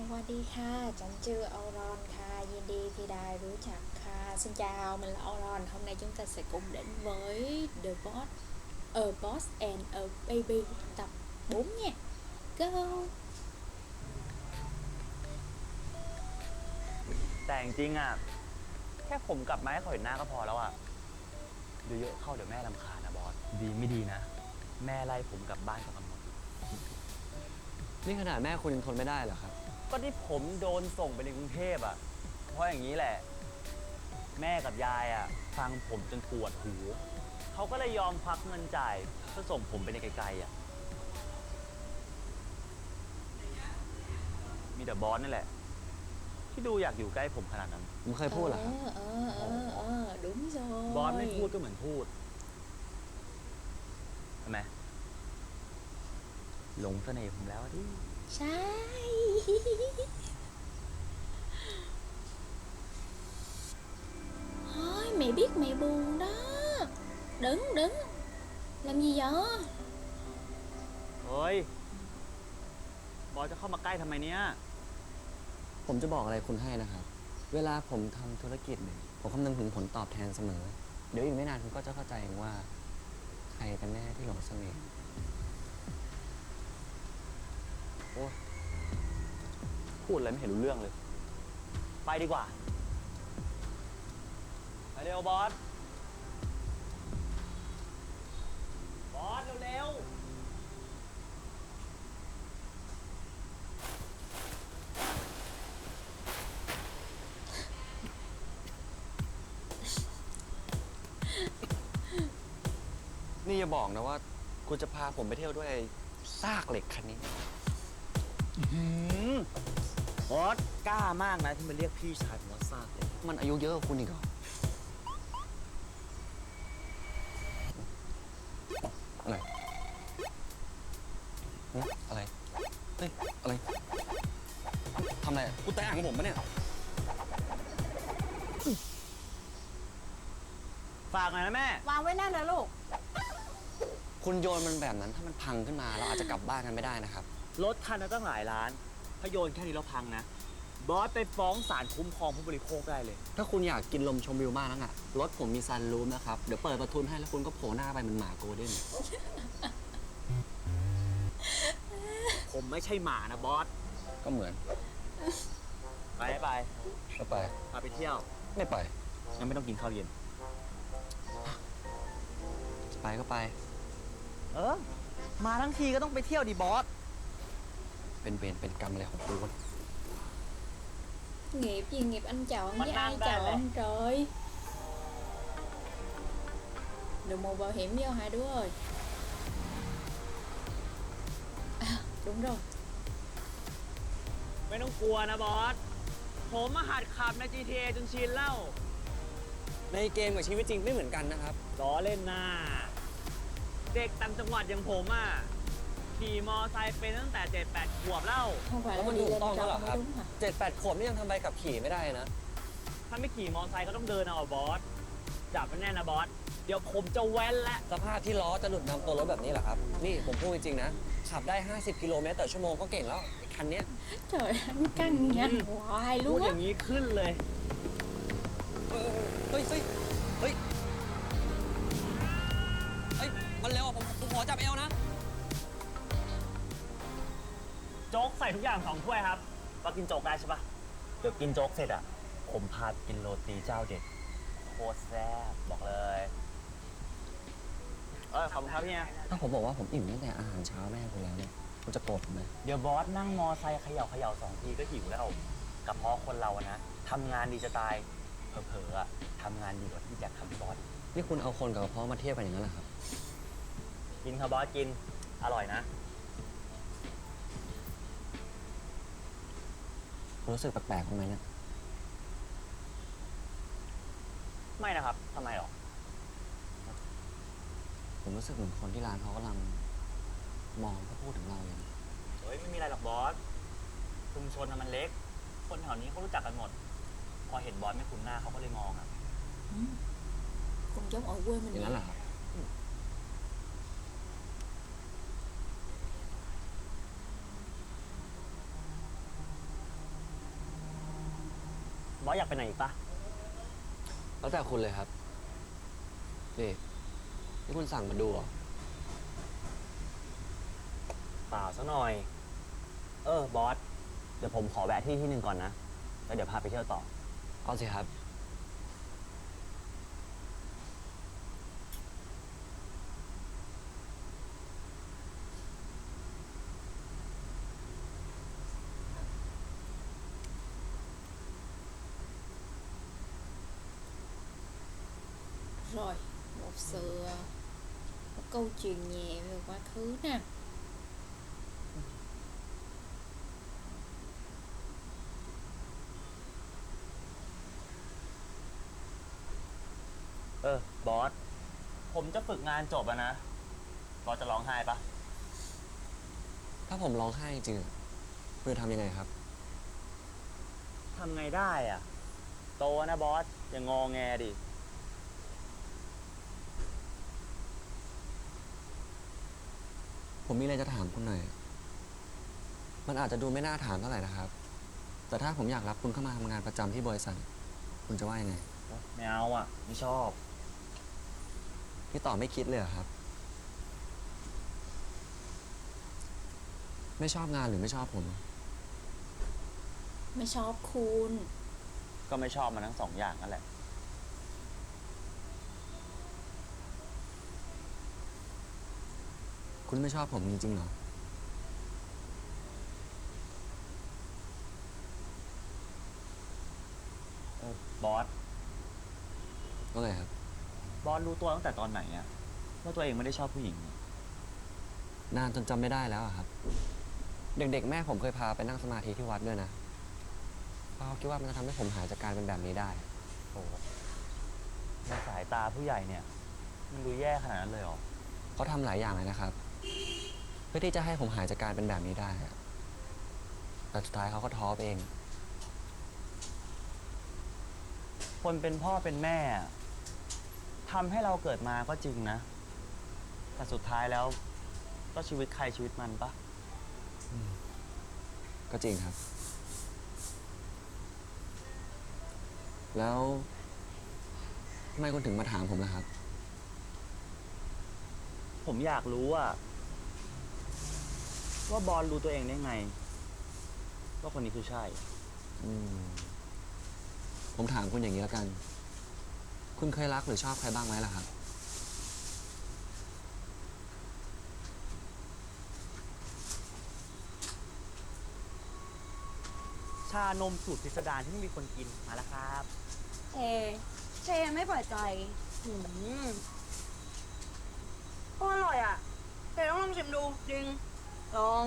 สวัสดีค่ะ ฉันชื่ออรอนค่ะ ยินดีที่ได้รู้จักค่ะ Xin chào, mình là Auron. Hôm nay chúng ta sẽ cùng đến với The Boss, A Boss and a Baby tập 4 nha. Go! แต่จริงๆอะ แค่ผมกลับมาให้เขาเห็นหน้าก็พอแล้วอะเยอะๆเข้าเดี๋ยวแม่ลำคาญนะบอส ดีไม่ดีนะ แม่ไล่ผมกลับบ้านกับกำหนดนี่ขนาดแม่คุณยังทนไม่ได้เหรอครับ ก็ที่ผมโดนส่งไปในกรุงเทพอะ เพราะอย่างนี้แหละ แม่กับยายอะ ฟังผมจนปวดหูเขาก็เลยยอมควักเงินจ่ายเพื่อส่งผมไปในไกลๆอะ มีแต่บอสนี่แหละ ที่ดูอยากอยู่ใกล้ผมขนาดนั้น ผมเคยพูดเหรอครับ Ờ, ờ, ờ, ờ, đúng rồi. บอสไม่พูดก็เหมือนพูดใช่ไหมหลงเสน่ห์ผมแล้วดิ ใช่ Thôi mẹ biết mẹ buồn đó Đứng đứng Làm gì vậy เฮ้ย บอสจะเข้ามาใกล้ทำไมเนี่ย ผมจะบอกอะไรคุณให้นะครับ เวลาผมทำธุรกิจเนี่ยผมคำนึงถึงผลตอบแทนเสมอ เดี๋ยวอีกไม่นานคุณก็จะเข้าใจเองว่า ใครกันแน่ที่หลงเสน่ห์ พูดอะไรไม่เห็นรู้เรื่องเลย ไปดีกว่าไปเร็วบอส บอสเร็วๆนี่อย่าบอกนะว่า คุณจะพาผมไปเที่ยวด้วยซากเหล็กคันนี้ บอสกล้ามากนะที่มาเรียกพี่ชายผมว่าซากเลย มันอายุเยอะกว่าคุณอีกเหรอ อะไรหึอะไร เฮ้ย อะไร ทำอะไรอะกูแตะอ่างผมปะเนี่ย ฝากหน่อยนะแม่ วางไว้นั่นนะลูก คุณโยนมันแบบนั้นถ้ามันพังขึ้นมาเราอาจจะกลับบ้านกันไม่ได้นะครับ รถคันละตั้งหลายล้าน ถ้าโยนแค่นี้แล้วพังนะ บอสไปฟ้องศาลคุ้มครองผู้บริโภคได้เลย ถ้าคุณอยากกินลมชมวิวมากนักอะรถผมมีซันรูมนะครับ เดี๋ยวเปิดประทุนให้แล้วคุณก็โผล่หน้าไปเหมันหมาโกลเด้นผมไม่ใช่หมานะบอส ก็เหมือนไปไปก็ไป พาไปเที่ยว ไม่ไป งั้นไม่ต้องกินข้าวเย็น จะไปก็ไป เออ มาทั้งทีก็ต้องไปเที่ยวดิบอส เป็นเวรเป็นกรรมอะไรของคุณ Nghiệp gì nghiệp anh chọn Mình với ai ăn đây nè. chọn trời Được một bảo hiểm vô hai đứa ơi à, Đúng rồi ไม่ต้องกลัวนะบอส ผมมาหัดขับใน GTA จนชินแล้วในเกมกับชีวิตจริงไม่เหมือนกันนะครับ ล้อเล่นนะเด็กต่างจังหวัดอย่างผมอะ ขี่มอไซค์เป็นตั้งแต่7-8ขวบแล้ว Không phải Ủa, là mình đi đủ lên to nữa trọ là mới hả? đúng hả เจ็ดแปดขวบนี่ยังทำใบขับขี่ไม่ได้นะ ถ้าไม่ขี่มอไซค์ก็ต้องเดินเอาอะบอส จับมันแน่นะบอส เดี๋ยวผมจะแว้นละสภาพที่ล้อจะหลุดนำตัวรถแบบนี้เหรอครับ นี่ผมพูดจริงๆนะ ขับได้ 50 กิโลเมตรต่อชั่วโมงก็เก่งแล้วไอ้คันเนี้ย Trời anh căng nhanh hoài พูด luôn อ á ย่างนี้ขึ้นเลยเออเฮ้ยเฮ้ยเฮ้ย ส่ทุกอย่างสองถ้วยครับว่ากินโจ๊กได้ใช่ปะเดี๋ยวกินโจ๊กเสร็จอะ ผมพากินโรตีเจ้าเด็ดโคตรแซ่บบอกเลย เออขอบคุณครับพี่ถ้าผมบอกว่าผมอิ่มตั้งแต่อาหารเช้าแม่คุณแล้วเนี่ยคุณจะโกรธผมไหมเดี๋ยวบอสนั่งมอไซค์เขย่าเขย่าสองทีก็หิวแล้วกับเพราะคนเราอะนะทำงานดีจะตายเผลอๆอะทำงานดีกว่าที่แจ็คทำให้บอสนี่คุณเอาคนกับกระเพาะมาเทียบกันอย่างนั้นเหรอครับ กินครับบอสกินอร่อยนะ รู้สึกแปลกๆบ้างไหมเนี่ย ไม่นะครับ ทำไมหรอ ผมรู้สึกเหมือนคนที่ร้านเขากำลัง มองเขาพูดถึงเราอย่างเฮ้ยไม่มีอะไรหรอกบอส ชุมชนน่ะมันเล็ก คนแถวนี้เขารู้จักกันหมด พอเห็นบอสไม่คุ้นหน้าเขาก็เลยมองอะ Ừ. Cũng giống ở quê mình อย่างนั้น vậy. เหรอครับ บอสอยากไปไหนอีกปะแล้วแต่คุณเลยครับ นี่นี่คุณสั่งมาดูเหรอ เปล่าซะหน่อย เออบอส เดี๋ยวผมขอแวะที่ที่หนึ่งก่อนนะ แล้วเดี๋ยวพาไปเที่ยวต่อ เอาสิครับ rồi một sự một câu chuyện nhẹ về quá khứ nè เออบอส ผมจะฝึกงานจบแล้วนะ บอสจะร้องไห้ปะ ถ้าผมร้องไห้จริงๆอะคุณจะทำยังไงครับ ทำไงได้อะโตนะบอส อย่างงอแงดิ ผมมีอะไรจะถามคุณหน่อย มันอาจจะดูไม่น่าถามเท่าไหร่นะครับ แต่ถ้าผมอยากรับคุณเข้ามาทำงานประจำที่บริษัท คุณจะว่ายังไง ไม่เอาอะ ไม่ชอบ พี่ต่อไม่คิดเลยเหรอครับ ไม่ชอบงานหรือไม่ชอบผม ไม่ชอบคุณ ก็ไม่ชอบมันทั้งสองอย่างนั่นแหละ คุณไม่ชอบผมจริงๆเหรอเออบอส ก็เลยครับ บอสรู้ตัวตั้งแต่ตอนไหนอะว่าตัวเองไม่ได้ชอบผู้หญิง นานจนจำไม่ได้แล้วอะครับ เด็กๆ แม่ผมเคยพาไปนั่งสมาธิที่วัดด้วยนะเพราะเขาคิดว่ามันจะทำให้ผมหายจากการเป็นแบบนี้ได้ โอ้ในสายตาผู้ใหญ่เนี่ย มันดูแย่ขนาดนั้นเลยเหรอ เขาทำหลายอย่างเลยนะครับ เพื่อที่จะให้ผมหายจากการเป็นแบบนี้ได้อะแต่สุดท้ายเขาก็ท้อไปเอง คนเป็นพ่อเป็นแม่ทำให้เราเกิดมาก็จริงนะ แต่สุดท้ายแล้วก็ชีวิตใครชีวิตมันปะก็จริงครับ แล้วทำไมคุณถึงมาถามผมล่ะครับ ผมอยากรู้อะ ว่าบอลรู้ตัวเองได้ไง ว่าคนนี้คือใช่ อืมผมถามคุณอย่างนี้แล้วกัน คุณเคยรักหรือชอบใครบ้างไหมล่ะครับ ชานมสูตรพิสดารที่ไม่มีคนกินมาแล้วครับ เชเชยังไม่เปิดใจหืมก็อร่อยอะเชต้องลองชิมดูจริง ลอง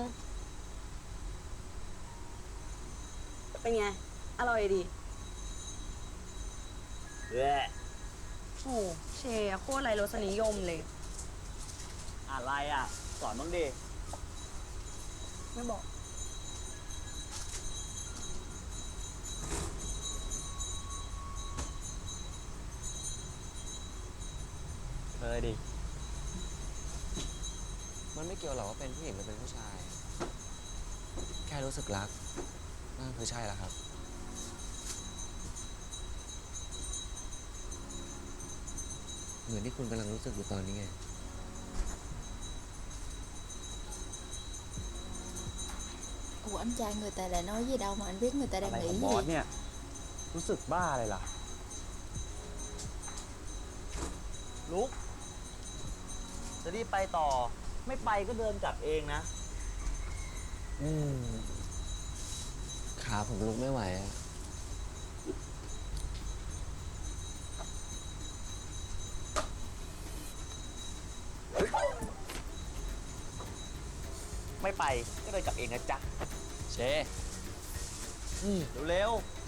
เป็นไง อร่อยดีเว้ยโอ้เชอะโคตรไรรสนิยมเลย อะไรอะ สอนบ้างดิ ไม่บอก เกี่ยวหรอกว่าเป็นผู้หญิงหรือเป็นผู้ชาย แค่รู้สึกรักนั่นคือใช่แล้วครับ เหมือนที่คุณกำลังรู้สึกอยู่ตอนนี้ไง ủa anh trai người ta đã nói gì đâu mà anh biết người ta อะไร đang ของ nghĩ บอส gì เนี่ย รู้สึกบ้าอะไรล่ะ ลุก จะรีบไปต่อ ไม่ไปก็เดินกลับเองนะ อืมขาผมลุกไม่ไหวอะไม่ไปก็เดินกลับเองนะจ๊ะ เช เร็วม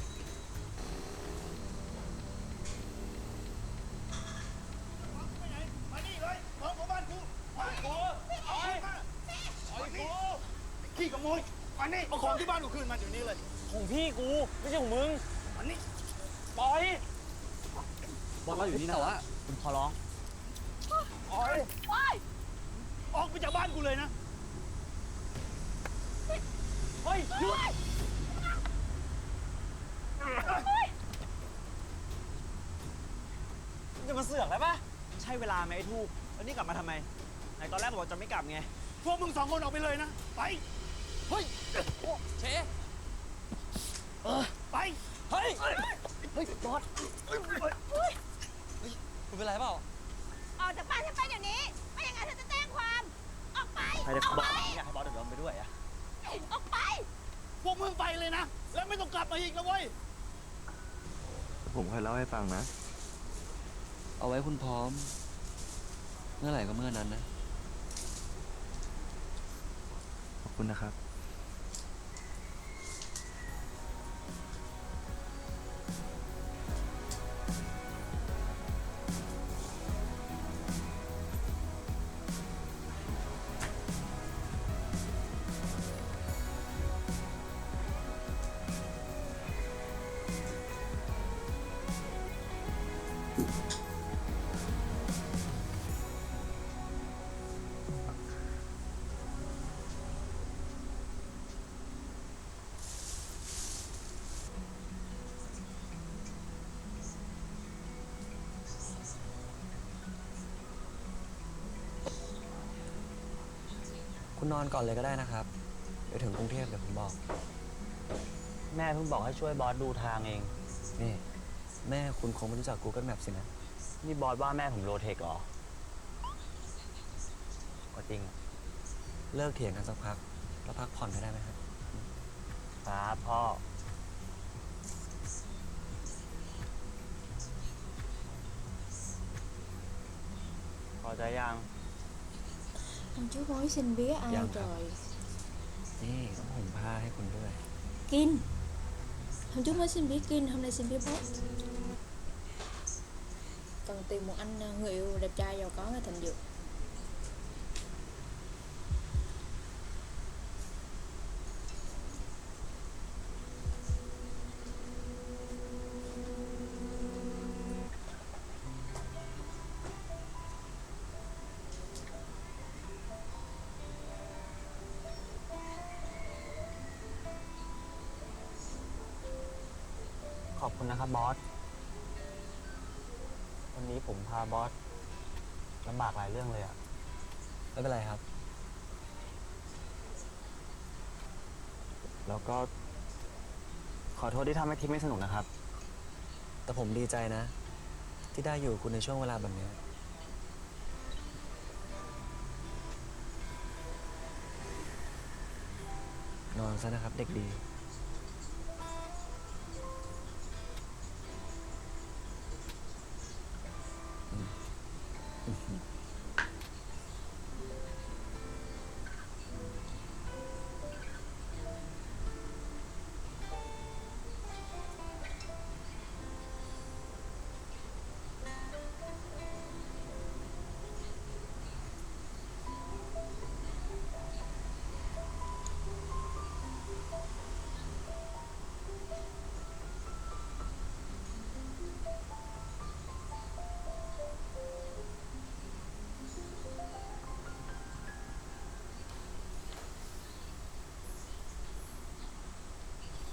ของพี่กูไม่ใช่ของมึงมันนี่ปล่อยบอสเราอยู่นี่นะแต่ว่าคุณขอร้องปล่อยไปออกไปจากบ้านกูเลยนะเฮ้ยหยุดจะมาเสือกอะไรปะใช่เวลาไหมไอ้ทูกแล้วนี่กลับมาทำไมไหนตอนแรกบอกจะไม่กลับไง พวกมึงสองคนออกไปเลยนะ ไป เฮ้ย เช ไป เฮ้ย เฮ้ยบอสคุณเป็นไรเปล่า ออกจากบ้านฉันไปเดี๋ยวนี้ ไม่อย่างนั้นฉันจะแจ้งความ ออกไป ใครจะออกบอไป สอยากให้บอสเดือดร้อนไปด้วยอะออกไป พวกมึงไปเลยนะ แล้วไม่ต้องกลับมาอีกนะเว้ย ผมเคยเล่าให้ฟังนะ เอาไว้คุณพร้อม เมื่อไหร่ก็เมื่อนั้นนะ ขอบคุณนะครับ คุณนอนก่อนเลยก็ได้นะครับ เดี๋ยวถึงกรุงเทพเดี๋ยวผมบอก แม่เพิ่งบอกให้ช่วยบอสดูทางเอง นี่ แม่คุณคงไม่รู้จัก Google Map สินะ นี่บอสว่าแม่ผมโลเทคเหรอ ก็จริงอะเลิกเถียงกันสักพัก แล้วพักผ่อนก็ได้ไหมครับ ครับพ่อ พอใจยัง Hôm trước mới xin bía ai Dạ. trời นี่ต้องห่มผ้าให้คุณด้วย Kin Hôm trước mới xin bía Kin, hôm nay xin bía boss Cần tìm một anh ờ, người yêu đẹp trai giàu có ở Thành Dược คุณนะครับบอส วันนี้ผมพาบอสลำบากหลายเรื่องเลยอะไม่เป็นไรครับ แล้วก็ ขอโทษที่ทำให้ทริปไม่สนุกนะครับ แต่ผมดีใจนะ ที่ได้อยู่กับคุณในช่วงเวลาแบบเนี้ยนอนซะนะครับเด็กดี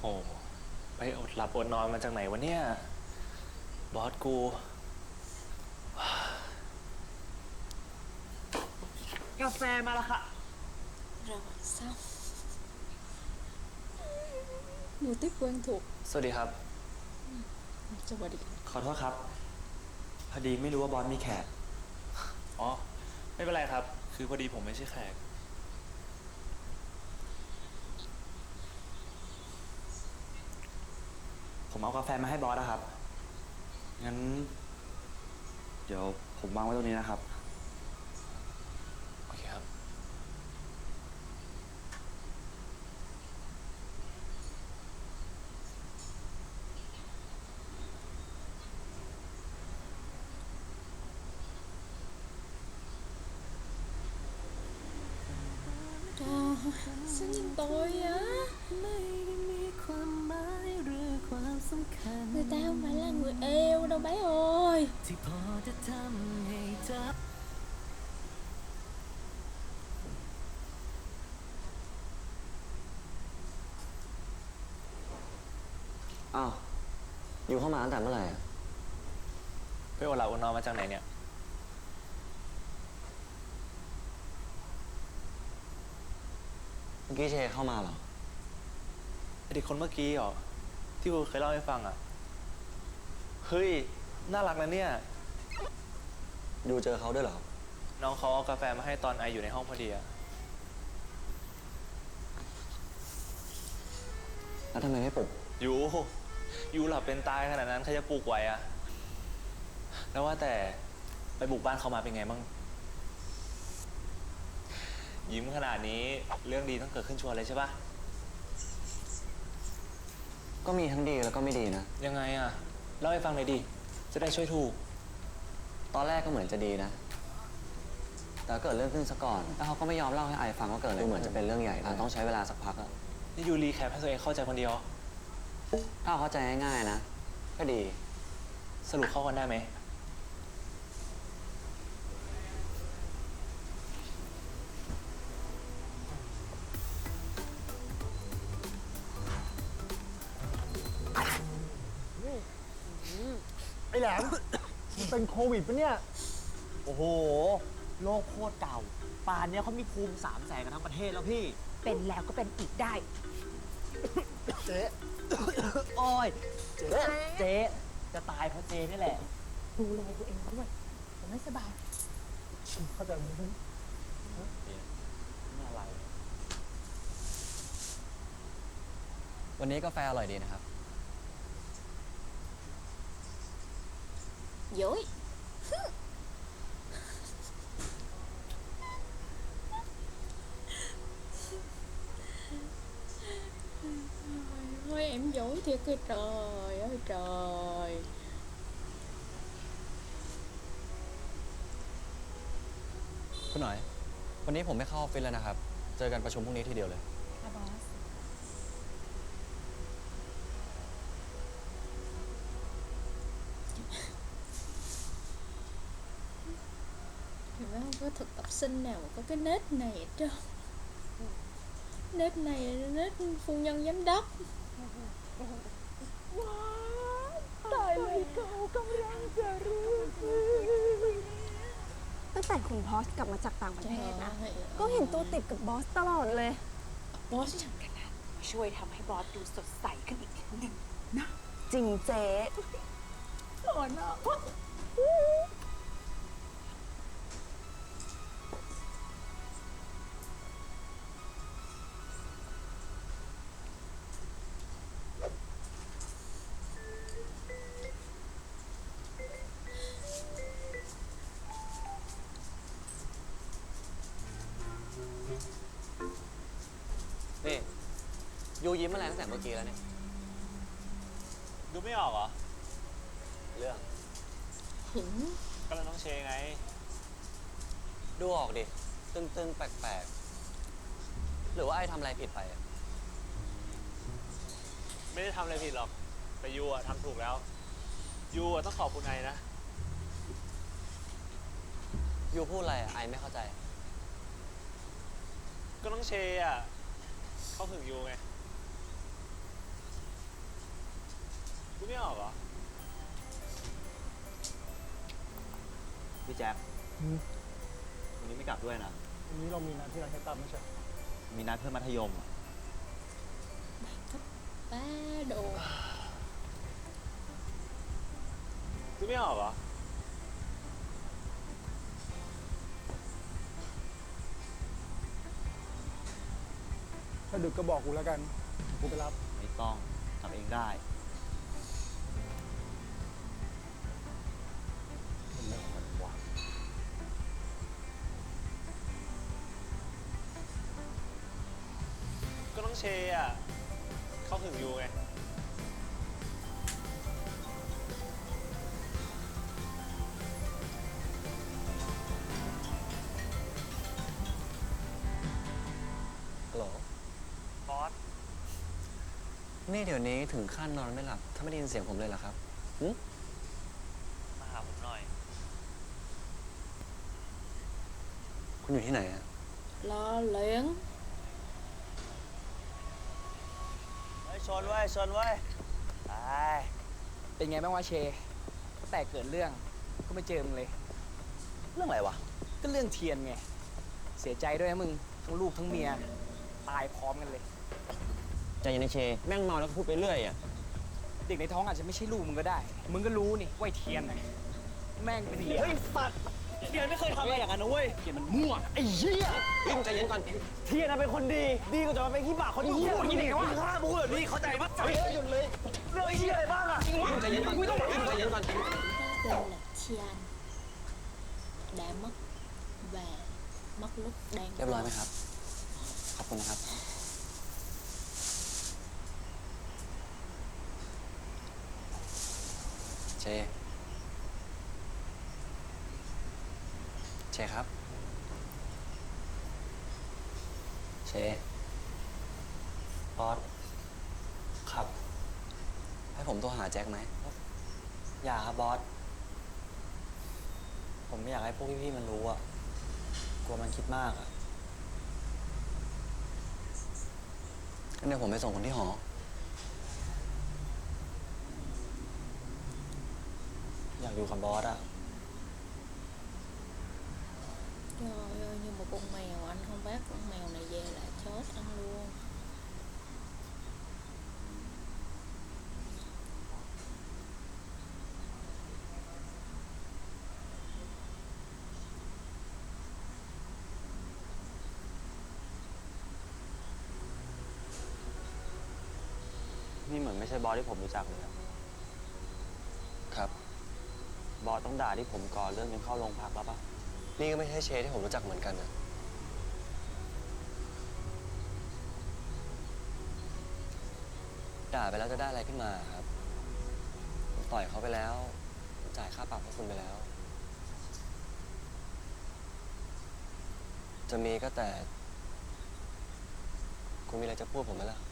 โอ้ไปอดหลับอดนอนมาจากไหนวะเนี่ย บอสกู กาแฟมาแล้วค่ะ Rồi xong Mùa tiết quen thuộc สวัสดีครับ Cho bà đi ขอโทษครับ พอดีไม่รู้ว่าบอสมีแขก อ๋อ ไม่เป็นไรครับ คือพอดีผมไม่ใช่แขก ผมเอากาแฟมาให้บอสนะครับ งั้น เดี๋ยวผมวางไว้ตรงนี้นะครับ โอเคครับ Trời Sao nhìn tôi á Người ta không phải là người yêu đâu bé ơi อ้าวอยู่เข้ามาตั้งแต่เมื่อไหร่อะไปโอลาโอนอมาจากไหนเนี่ยเมื่อกี้เชเข้ามาเหรอไอเด็กคนเมื่อกี้เหรอ ที่กูเคยเล่าให้ฟังอะ เฮ้ย น่ารักนะเนี่ยดูเจอเขาด้วยเหรอน้องเขาเอากาแฟมาให้ตอนไออยู่ในห้องพอดีอะแล้วทำไมไม่ปลุกยูยูหลับเป็นตายขนาดนั้นใครจะปลูกไหวอะแล้วว่าแต่ไปบุกบ้านเขามาเป็นไงบ้าง ยิ้มขนาดนี้เรื่องดีต้องเกิดขึ้นชัวร์เลยใช่ปะ ก็มีทั้งดีแล้วก็ไม่ดีนะ ยังไงอะเล่าให้ฟังหน่อยดิจะได้ช่วยถูก ตอนแรกก็เหมือนจะดีนะ แต่เกิดเรื่องขึ้นซะก่อน แล้วเขาก็ไม่ยอมเล่าให้ไอฟังว่าเกิดอะไรขึ้นเหมือนจะเป็นเรื่องใหญ่อาจต้องใช้เวลาสักพักอะนี่ยูรีแคปให้ตัวเองเข้าใจคนเดียว ถ้าเข้าใจง่ายๆนะ ก็ดี สรุปเข้ากันได้ไหม ลมมันเป็นโควิดปะเนี่ย โอ้โห โลกโคตรเก่า ป่านเนี้ยเขามีภูมิสามแสนกันทั้งประเทศแล้วพี่ เป็นแล้วก็เป็นอีกได้ เจ๊โอ้ยเจ๊เจ๊จะตายเพราะเจ๊นี่แหละ ดูแลตัวเองด้วยผมไม่สบาย เข้าใจมั้ยนี่อะไรวันนี้กาแฟอร่อยดีนะครับ โย้ย Ôi em dối thiệt cái trời ơi trời คุณหน่อย วันนี้ผมไม่เข้าออฟฟิศแล้วนะครับ เจอกันประชุมพรุ่งนี้ทีเดียวเลย ค่ะบอส Thì nó không có thực tập sinh nào mà có cái nết này hết trơn Nết này là nết phu nhân giám đốc ตั้งแต่คุณบอสกลับมาจากต่างประเทศนะ Trời ơi ก็เห็นตัวติดกับบอสตลอดเลย Boss ช่วยทำให้บอสดูสดใสขึ้นอีกนิดนึงจริงเจ๊นี่ ยูยิ้มอะไรตั้งแต่เมื่อกี้แล้วเนี่ย ดูไม่ออกเหรอเรื่อง Hửng ก็เราต้องเชไง ดูออกดิ ตึงๆ แปลกๆ หรือว่าไอทำอะไรผิดไปอะไม่ได้ทำอะไรผิดหรอก แต่ยูอะทำถูกแล้ว ยูอะต้องขอบคุณไอนะ ยูพูดอะไรอะไอไม่เข้าใจ ก็ต้องเชอะเขาถึงยูไง ไม่ออกเหรอพี่แจ็ควันนี้ไม่กลับด้วยนะ วันนี้เรามีนัดที่ร้านแคตตัมไม่ใช่มีนัดเพื่อนมัธยมอะ Ba đồ ดูไม่ออกเหรอถ้าดึกก็บอกกูแล้วกันกูไปรับ ไม่ต้องทำเองได้ องเชอะเขาถึงยูไง ฮัลโหลบอส นี่เดี๋ยวนี้ถึงขั้นนอนไม่หลับ ถ้าไม่ได้ยินเสียงผมเลยเหรอครับหึมาหาผมหน่อย คุณอยู่ที่ไหนอะ Lo luyện เฮ้ย ชนไว้ยชนไว้ยไปเป็นไงบ้างวะเชตั้งแต่เกิดเรื่องก็ไม่เจอมึงเลย เรื่องอะไรวะ ก็เรื่องเทียนไง เสียใจด้วยนะมึง ทั้งลูกทั้งเมีย ตายพร้อมกันเลย ใจเย็นนะเช แม่งเมาแล้วก็พูดไปเรื่อยอะ เด็กในท้องอาจจะไม่ใช่ลูกมึงก็ได้ มึงก็รู้นี่ว่าไอ้เทียนน่ะแม่งเป็นเทียนเฮ้ยสัตว์ เทียนไม่เคยทำอะไรอย่างนั้นนะเว้ยเทียนมันมั่วไอ้เหี้ยพี่มึงใจเย็นก่อนเทียนน่ะเป็นคนดี ดีกว่าจะมาเป็นขี้บาคนเหี้ยพูดอย่างนี้ได้ไงวะมึงฆ่าพูดแบบนี้เข้าใจปะเฮ้ยหยุดเลยเรื่องไอ้เหี้ยอะไรบ้างอะพี่มึงใจเย็นก่อนพี่มึงใจเย็นก่อน Tên là Tian đã mất và mất lúc đang เรียบร้อยไหมครับ ขอบคุณนะครับเช ชครับ เชบอสครับ ให้ผมโทรหาแจ็คไหม อย่าครับบอส ผมไม่อยากให้พวกพี่ๆมันรู้อะกลัวมันคิดมากอะงั้นเดี๋ยวผมไปส่งคนที่หอ อยากอยู่กับบอสอะ Trời ơi như một con mèo anh không bắt con mèo này về là chốt ăn luôn นี่เหมือนไม่ใช่บอสที่ผมรู้จักเลยอะครับ บอสต้องด่าที่ผมก่อนเรื่องจนเข้าโรงพักแล้วปะ นี่ก็ไม่ใช่เชที่ผมรู้จักเหมือนกันนะด่าไปแล้วจะได้อะไรขึ้นมาครับผมต่อยเขาไปแล้ว จ่ายค่าปรับให้คุณไปแล้ว จะมีก็แต่ คุณมีอะไรจะพูดผมไหมล่ะ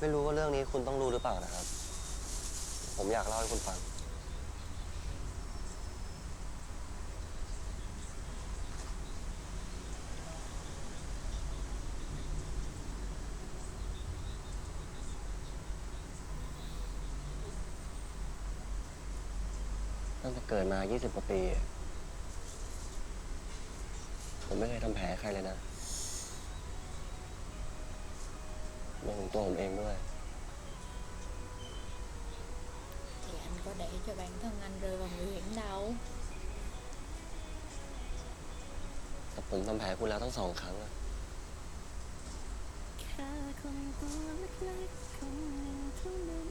ไม่รู้ว่าเรื่องนี้คุณต้องรู้หรือเปล่านะครับ ผมอยากเล่าให้คุณฟัง ตั้งแต่เกิดมา 20 กว่าปี ผมไม่เคยทำแผลให้ใครเลยนะ รวมถึงตัวผมเองด้วย Thì anh có để cho bản thân anh rơi vào nguy hiểm đâu แต่ผมทำแผลคุณแล้วทั้งสองครั้งอะแค่คนตัวเล็กๆคนหนึ่งเท่านั้น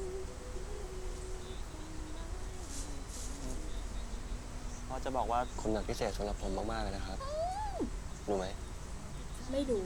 บอสจะบอกว่าคุณแบบพิเศษสำหรับผมมากๆเลยนะครับรู้ไหม ไม่รู้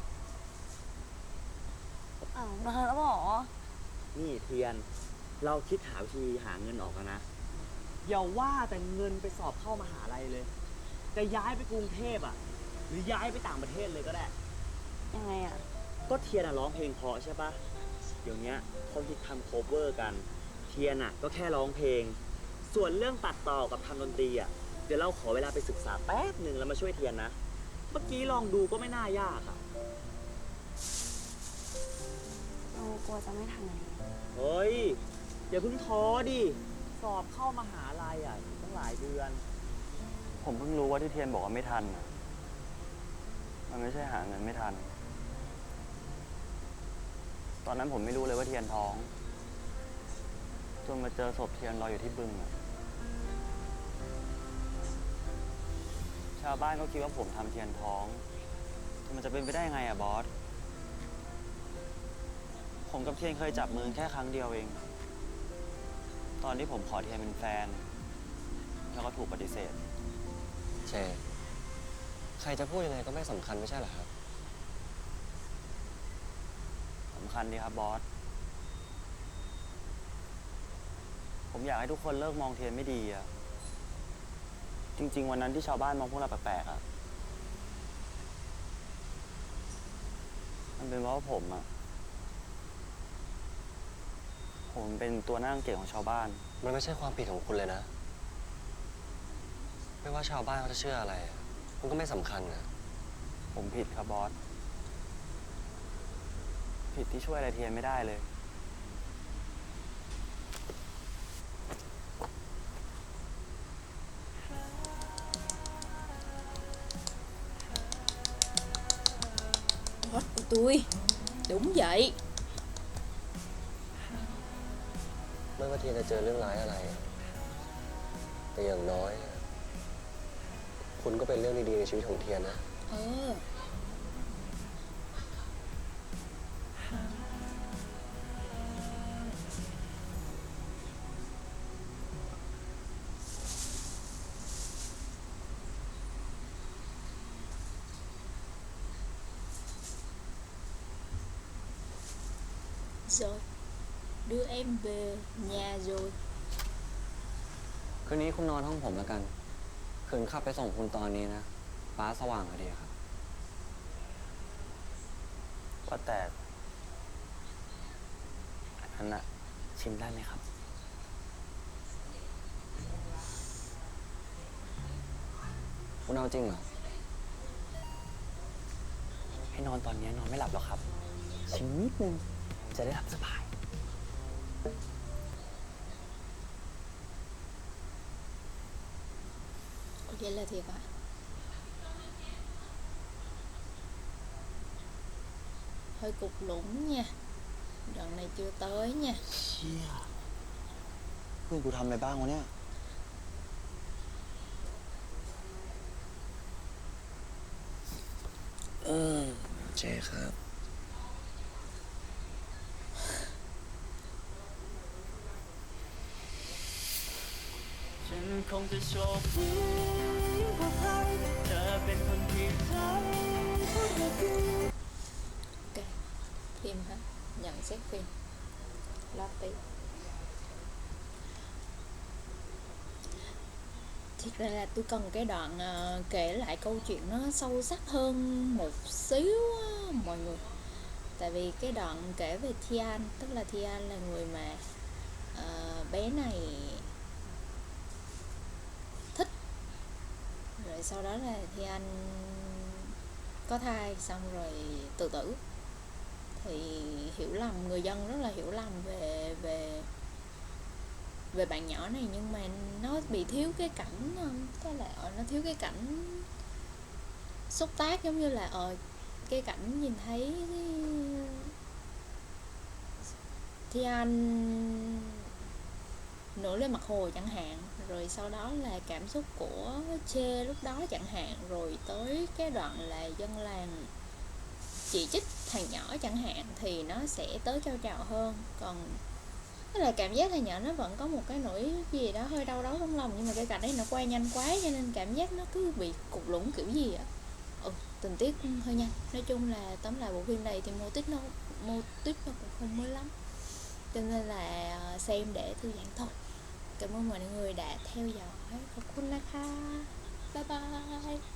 อ้าวมาแล้วหรอ นี่เทียน เราคิดหาวิธีหาเงินออกแล้วนะ อย่าว่าแต่เงินไปสอบเข้ามหาลัยเลย จะย้ายไปกรุงเทพอะ หรือย้ายไปต่างประเทศเลยก็ได้ ยังไงอะ ก็เทียนอะร้องเพลงเพราะใช่ปะเดี๋ยวเนี้ยคนที่ทำโคเวอร์กัน เทียนอะก็แค่ร้องเพลง ส่วนเรื่องตัดต่อกับทำดนตรีอะเดี๋ยวเราขอเวลาไปศึกษาแป๊บหนึ่งแล้วมาช่วยเทียนนะ เมื่อกี้ลองดูก็ไม่น่ายากอะ กลัวจะไม่ทันอะไรเฮ้ย อย่าเพิ่งท้อดิ สอบเข้ามหาลัยอะอีกตั้งหลายเดือน ผมเพิ่งรู้ว่าที่เทียนบอกว่าไม่ทันอะมันไม่ใช่หาเงินไม่ทัน ตอนนั้นผมไม่รู้เลยว่าเทียนท้อง จนมาเจอศพเทียนลอยอยู่ที่บึงอะชาวบ้านก็คิดว่าผมทำเทียนท้องแต่มันจะเป็นไปได้ยังไงอะบอส ผมกับเทียนเคยจับมือแค่ครั้งเดียวเอง ตอนที่ผมขอเทียนเป็นแฟน แล้วก็ถูกปฏิเสธ เชใครจะพูดยังไงก็ไม่สำคัญไม่ใช่เหรอครับ สำคัญดีครับบอส ผมอยากให้ทุกคนเลิกมองเทียนไม่ดีอะจริง ๆ วันนั้นที่ชาวบ้านมองพวกเราแปลกๆอะมันเป็นเพราะว่าผมอะ ผมเป็นตัวหน้าเก่งของชาวบ้าน มันไม่ใช่ความผิดของคุณเลยนะ ไม่ว่าชาวบ้านเขาจะเชื่ออะไรอะมันก็ไม่สำคัญนะผมผิดครับบอส ผิดที่ช่วยอะไรเทียนไม่ได้เลย Boss của tôi Đúng vậy ไม่ว่าเทียนจะเจอเรื่องร้ายอะไร แต่อย่างน้อย คุณก็เป็นเรื่องดีๆในชีวิตของเทียนนะ Ờ rồi đưa em về nhà rồi คืนนี้คุณนอนห้องผมแล้วกันคืนขับไปส่งคุณตอนนี้นะ ฟ้าสว่างพอดีครับ ว่าแต่อันนั้นอะชิมได้ไหมครับ คุณเอาจริงเหรอ ให้นอนตอนนี้นอนไม่หลับหรอกครับ ชิมนิดนึงจะได้หลับสบาย Ủa, vậy là thiệt hả hơi cục lũng nha đoạn này chưa tới nha เชี่ยเพื่อนกูทำอะไรบ้างวะเนี่ยเออเจครับ คงจะโชคดีกว่าใครเธอเป็นคนที่ใจคนเดียว ok phim hả nhận xét phim lót tí Thiệt ra là tôi cần cái đoạn ờ, kể lại câu chuyện nó sâu sắc hơn một xíu á, mọi người Tại vì cái đoạn kể về Thian Tức là Thian là người mà ờ, bé này sau đó là thì anh có thai xong rồi tự tử. Thì hiểu lầm, người dân rất là hiểu lầm về về về bạn nhỏ này, nhưng mà nó bị thiếu cái cảnh ờ, có tức là ờ, nó thiếu cái cảnh xúc tác, giống như là ờ cái cảnh nhìn thấy thì Anh nổi lên mặt hồ chẳng hạn rồi sau đó là cảm xúc của Chê lúc đó chẳng hạn. Rồi tới cái đoạn là dân làng chỉ trích thằng nhỏ chẳng hạn thì nó sẽ tới cao trào hơn. Còn tức là cảm giác thằng nhỏ nó vẫn có một cái nỗi gì đó hơi đau đớn trong lòng nhưng mà cái cảnh ấy nó quay nhanh quá cho nên cảm giác nó cứ bị cục lũng kiểu gì á. Ừ, tình tiết hơi nhanh. Nói chung là tóm lại bộ phim này thì mô tích nó mô tích nó cũng không mới lắm. Cho nên là ờ, xem để thư giãn thôi. Cảm ơn mọi người đã theo dõi ขอบคุณนะคะ bye bye